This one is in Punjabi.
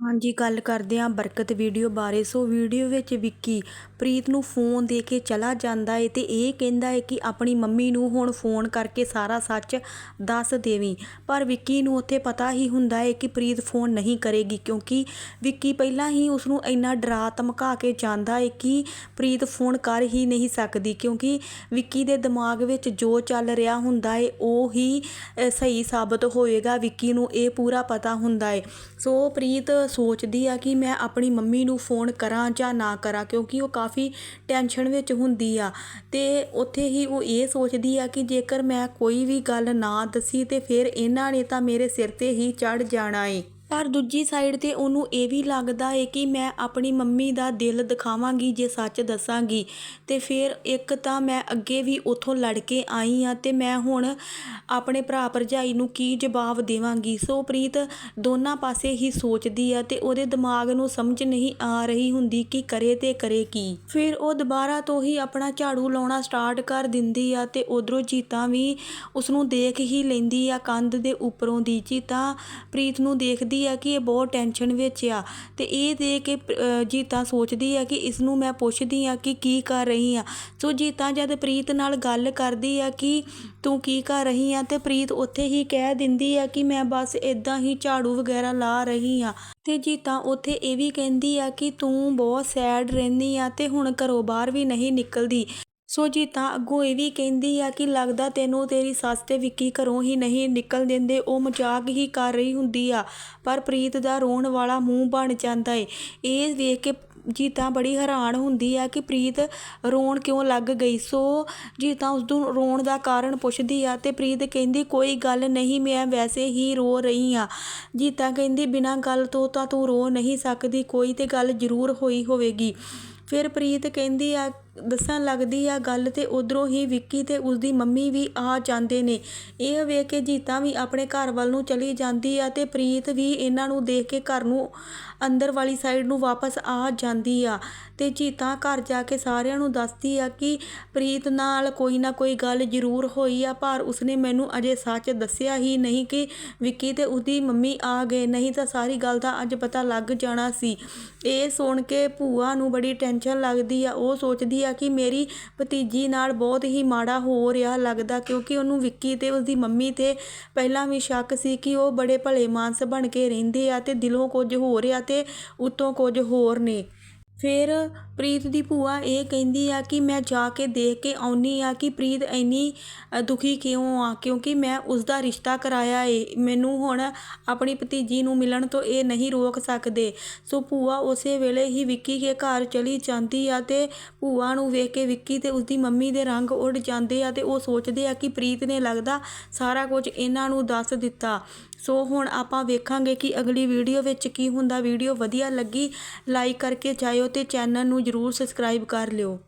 ਹਾਂਜੀ, ਗੱਲ ਕਰਦੇ ਹਾਂ ਬਰਕਤ ਵੀਡੀਓ ਬਾਰੇ। ਸੋ ਵੀਡੀਓ ਵਿੱਚ ਵਿੱਕੀ ਪ੍ਰੀਤ ਨੂੰ ਫੋਨ ਦੇ ਕੇ ਚਲਾ ਜਾਂਦਾ ਏ ਤੇ ਇਹ ਕਹਿੰਦਾ ਏ ਕਿ ਆਪਣੀ ਮੰਮੀ ਨੂੰ ਹੁਣ ਫੋਨ ਕਰਕੇ ਸਾਰਾ ਸੱਚ ਦੱਸ ਦੇਵੀਂ। ਪਰ ਵਿੱਕੀ ਨੂੰ ਉੱਥੇ ਪਤਾ ਹੀ ਹੁੰਦਾ ਏ ਕਿ ਪ੍ਰੀਤ ਫੋਨ ਨਹੀਂ ਕਰੇਗੀ ਕਿਉਂਕਿ ਵਿੱਕੀ ਪਹਿਲਾਂ ਹੀ ਉਸ ਨੂੰ ਇੰਨਾ ਡਰਾ ਧਮਕਾ ਕੇ ਜਾਂਦਾ ਏ ਕਿ ਪ੍ਰੀਤ ਫੋਨ ਕਰ ਹੀ ਨਹੀਂ ਸਕਦੀ ਕਿਉਂਕਿ ਵਿੱਕੀ ਦੇ ਦਿਮਾਗ ਵਿੱਚ ਜੋ ਚੱਲ ਰਿਹਾ ਹੁੰਦਾ ਏ, ਉਹ ਹੀ ਸਹੀ ਸਾਬਤ ਹੋਏਗਾ। ਵਿੱਕੀ ਨੂੰ ਇਹ ਪੂਰਾ ਪਤਾ ਹੁੰਦਾ ਏ। ਸੋ ਪ੍ਰੀਤ ਸੋਚਦੀ ਆ ਕਿ ਮੈਂ ਆਪਣੀ ਮੰਮੀ ਨੂੰ ਫੋਨ ਕਰਾਂ ਜਾਂ ਨਾ ਕਰਾਂ, ਕਿਉਂਕਿ ਉਹ ਕਾਫੀ ਟੈਨਸ਼ਨ ਵਿੱਚ ਹੁੰਦੀ ਆ। ਤੇ ਉੱਥੇ ਹੀ ਉਹ ਇਹ ਸੋਚਦੀ ਆ ਕਿ ਜੇਕਰ ਮੈਂ ਕੋਈ ਵੀ ਗੱਲ ਨਾ ਦੱਸੀ ਤੇ ਫਿਰ ਇਹਨਾਂ ਨੇ ਤਾਂ ਮੇਰੇ ਸਿਰ ਤੇ ਹੀ ਚੜ ਜਾਣਾ ਏ। ਪਰ ਦੂਜੀ ਸਾਈਡ ਤੇ ਉਹਨੂੰ ਇਹ ਵੀ ਲੱਗਦਾ ਏ ਕਿ ਮੈਂ ਆਪਣੀ ਮੰਮੀ ਦਾ ਦਿਲ ਦਿਖਾਵਾਂਗੀ, ਜੇ ਸੱਚ ਦੱਸਾਂਗੀ। ਤੇ ਫਿਰ ਇੱਕ ਤਾਂ ਮੈਂ ਅੱਗੇ ਵੀ ਉਥੋਂ ਲੜ ਕੇ ਆਈ ਆ ਤੇ ਮੈਂ ਹੁਣ ਆਪਣੇ ਭਰਾ ਭਰਜਾਈ ਨੂੰ ਕੀ ਜਵਾਬ ਦੇਵਾਂਗੀ? ਸੋ ਪ੍ਰੀਤ, ਦੋਨਾਂ ਪਾਸੇ ਹੀ ਸੋਚਦੀ ਆ ਤੇ ਉਹਦੇ ਦਿਮਾਗ ਨੂੰ ਸਮਝ ਨਹੀਂ ਆ ਰਹੀ ਹੁੰਦੀ ਕਿ ਕਰੇ ਤੇ ਕਰੇ ਕੀ। ਫਿਰ ਉਹ ਦੁਬਾਰਾ ਤੋਂ ਹੀ ਆਪਣਾ ਝਾੜੂ ਲਾਉਣਾ ਸਟਾਰਟ ਕਰ ਦਿੰਦੀ ਆ ਤੇ ਉਧਰੋਂ ਜੀਤਾ ਵੀ ਉਸ ਨੂੰ ਦੇਖ ਹੀ ਲੈਂਦੀ ਆ ਕੰਧ ਦੇ ਉੱਪਰੋਂ ਦੀ। ਜੀਤਾ ਪ੍ਰੀਤ ਨੂੰ ਦੇਖਦੀ ਆ ਕਿ ਇਹ ਬਹੁਤ ਟੈਨਸ਼ਨ ਵਿੱਚ ਆ ਤੇ ਇਹ ਦੇ ਕੇ ਪ- ਜੀਤਾ ਸੋਚਦੀ ਆ ਕਿ ਇਸ ਨੂੰ ਮੈਂ ਪੁੱਛਦੀ ਆ ਕਿ ਕੀ ਕਰ ਰਹੀ ਆ। ਸੋ ਜੀਤਾ ਜਦ ਪ੍ਰੀਤ ਨਾਲ ਗੱਲ ਕਰਦੀ ਆ ਕਿ ਤੂੰ ਕੀ ਕਰ ਰਹੀ ਆ ਤੇ ਪ੍ਰੀਤ ਉੱਥੇ ਹੀ ਕਹਿ ਦਿੰਦੀ ਆ ਕਿ ਮੈਂ ਬਸ ਇਦਾਂ ਹੀ ਝਾੜੂ ਵਗੈਰਾ ਲਾ ਰਹੀ ਆ। ਤੇ ਜੀਤਾ ਉੱਥੇ ਇਹ ਵੀ ਕਹਿੰਦੀ ਆ ਕਿ ਤੂੰ ਬਹੁਤ ਸੈਡ ਰਹਿੰਦੀ ਆ ਤੇ ਹੁਣ ਘਰੋਂ ਬਾਹਰ ਵੀ ਨਹੀਂ ਨਿਕਲਦੀ। ਸੋ ਜੀਤਾ ਅੱਗੋਂ ਇਹ ਵੀ ਕਹਿੰਦੀ ਆ ਕਿ ਲੱਗਦਾ ਤੈਨੂੰ ਤੇਰੀ ਸੱਸ ਤੇ ਵਿੱਕੀ ਘਰੋਂ ਹੀ ਨਹੀਂ ਨਿਕਲ ਦਿੰਦੇ, ਉਹ ਮਜ਼ਾਕ ਹੀ ਕਰ ਰਹੀ ਹੁੰਦੀ ਆ। ਪਰ ਪ੍ਰੀਤ ਦਾ ਰੋਣ ਵਾਲਾ ਮੂੰਹ ਬਣ ਜਾਂਦਾ ਏ। ਇਹ ਵੇਖ ਕੇ ਜੀਤਾ ਬੜੀ ਹੈਰਾਨ ਹੁੰਦੀ ਆ ਕਿ ਪ੍ਰੀਤ ਰੋਣ ਕਿਉਂ ਲੱਗ ਗਈ? ਸੋ ਜੀਤਾ ਉਸ ਨੂੰ ਰੋਣ ਦਾ ਕਾਰਨ ਪੁੱਛਦੀ ਆ ਤੇ ਪ੍ਰੀਤ ਕਹਿੰਦੀ, ਕੋਈ ਗੱਲ ਨਹੀਂ, ਮੈਂ ਵੈਸੇ ਹੀ ਰੋ ਰਹੀ ਆ। ਜੀਤਾ ਕਹਿੰਦੀ, ਬਿਨਾਂ ਗੱਲ ਤੋਂ ਤਾਂ ਤੂੰ ਰੋ ਨਹੀਂ ਸਕਦੀ, ਕੋਈ ਤੇ ਗੱਲ ਜ਼ਰੂਰ ਹੋਈ ਹੋਵੇਗੀ। ਫਿਰ ਪ੍ਰੀਤ ਕਹਿੰਦੀ ਆ ਦੱਸਣ ਲੱਗਦੀ ਆ ਗੱਲ ਤੇ ਉਧਰੋਂ ਹੀ ਵਿੱਕੀ ਤੇ ਉਸਦੀ ਮੰਮੀ ਵੀ ਆ ਜਾਂਦੇ ਨੇ। ਇਹ ਵੇਖ ਕੇ ਜੀਤਾ ਵੀ ਆਪਣੇ ਘਰ ਵੱਲ ਨੂੰ ਚਲੀ ਜਾਂਦੀ ਆ ਤੇ ਪ੍ਰੀਤ ਵੀ ਇਹਨਾਂ ਨੂੰ ਦੇਖ ਕੇ ਘਰ ਨੂੰ ਅੰਦਰ ਵਾਲੀ ਸਾਈਡ ਨੂੰ ਵਾਪਸ ਆ ਜਾਂਦੀ ਆ। ਤੇ ਜੀਤਾ ਘਰ ਜਾ ਕੇ ਸਾਰਿਆਂ ਨੂੰ ਦੱਸਦੀ ਆ ਕਿ ਪ੍ਰੀਤ ਨਾਲ ਕੋਈ ਨਾ ਕੋਈ ਗੱਲ ਜ਼ਰੂਰ ਹੋਈ ਆ, ਪਰ ਉਸਨੇ ਮੈਨੂੰ ਅਜੇ ਸੱਚ ਦੱਸਿਆ ਹੀ ਨਹੀਂ ਕਿ ਵਿੱਕੀ ਤੇ ਉਹਦੀ ਮੰਮੀ ਆ ਗਏ। ਨਹੀਂ ਤਾਂ ਸਾਰੀ ਗੱਲ ਦਾ ਅੱਜ ਪਤਾ ਲੱਗ ਜਾਣਾ ਸੀ। ਇਹ ਸੁਣ ਕੇ ਭੂਆ ਨੂੰ ਬੜੀ ਟੈਨਸ਼ਨ ਲੱਗਦੀ ਆ, ਉਹ ਸੋਚਦੀ ਆ ਕਿ ਮੇਰੀ ਭਤੀਜੀ ਨਾਲ ਬਹੁਤ ਹੀ ਮਾੜਾ ਹੋ ਰਿਹਾ ਲੱਗਦਾ ਕਿਉਂਕਿ ਉਹਨੂੰ ਵਿੱਕੀ ਤੇ ਉਸਦੀ ਮੰਮੀ ਤੇ ਪਹਿਲਾਂ ਵੀ ਸ਼ੱਕ ਸੀ ਕਿ ਉਹ ਬੜੇ ਭਲੇ ਮਾਨਸ ਬਣ ਕੇ ਰਹਿੰਦੇ ਆ ਤੇ ਦਿਲੋਂ ਕੁਝ ਹੋ ਰਿਹਾ ਤੇ ਉਤੋਂ ਕੁਝ ਹੋਰ ਨੇ। ਫਿਰ ਪ੍ਰੀਤ ਦੀ ਭੂਆ ਇਹ ਕਹਿੰਦੀ ਆ ਕਿ ਮੈਂ ਜਾ ਕੇ ਦੇਖ ਕੇ ਆਉਂਦੀ ਹਾਂ ਕਿ ਪ੍ਰੀਤ ਇੰਨੀ ਦੁਖੀ ਕਿਉਂ ਆ? ਕਿਉਂਕਿ ਮੈਂ ਉਸਦਾ ਰਿਸ਼ਤਾ ਕਰਾਇਆ ਏ। ਮੈਨੂੰ ਹੁਣ ਆਪਣੀ ਭਤੀਜੀ ਨੂੰ ਮਿਲਣ ਤੋਂ ਇਹ ਨਹੀਂ ਰੋਕ ਸਕਦੇ। ਸੋ ਭੂਆ ਉਸੇ ਵੇਲੇ ਹੀ ਵਿੱਕੀ ਦੇ ਘਰ ਚਲੀ ਜਾਂਦੀ ਆ ਅਤੇ ਭੂਆ ਨੂੰ ਵੇਖ ਕੇ ਵਿੱਕੀ ਅਤੇ ਉਸਦੀ ਮੰਮੀ ਦੇ ਰੰਗ ਉੱਡ ਜਾਂਦੇ ਆ ਅਤੇ ਉਹ ਸੋਚਦੇ ਆ ਕਿ ਪ੍ਰੀਤ ਨੇ ਲੱਗਦਾ ਸਾਰਾ ਕੁਝ ਇਹਨਾਂ ਨੂੰ ਦੱਸ ਦਿੱਤਾ। ਸੋ ਹੁਣ ਆਪਾਂ ਵੇਖਾਂਗੇ ਕਿ ਅਗਲੀ ਵੀਡੀਓ ਵਿੱਚ ਕੀ ਹੁੰਦਾ। ਵੀਡੀਓ ਵਧੀਆ ਲੱਗੀ, ਲਾਈਕ ਕਰਕੇ ਜਾਇਓ। ਅਤੇ ਚੈਨਲ ਨੂੰ ਜਰੂਰ ਸਬਸਕ੍ਰਾਈਬ ਕਰ ਲਿਓ।